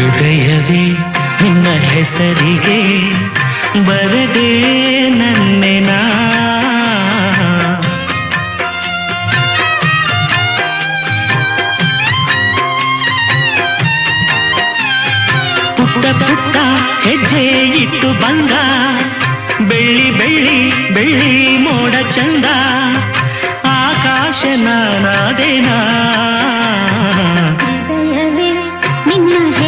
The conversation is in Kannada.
ಹೃದಯವೇ ನಿನ್ನ ಹೆಸರಿಗೆ ಬರದೆ ನನ್ನೆನ ಪುಟ್ಟ ಪುಟ್ಟ ಹೆಜ್ಜೆ ಇಟ್ಟು ಬಂದ, ಬೆಳ್ಳಿ ಬೆಳ್ಳಿ ಬೆಳ್ಳಿ ಮೋಡ ಚಂದ, ಆಕಾಶ ನಾನಾದೇನಾ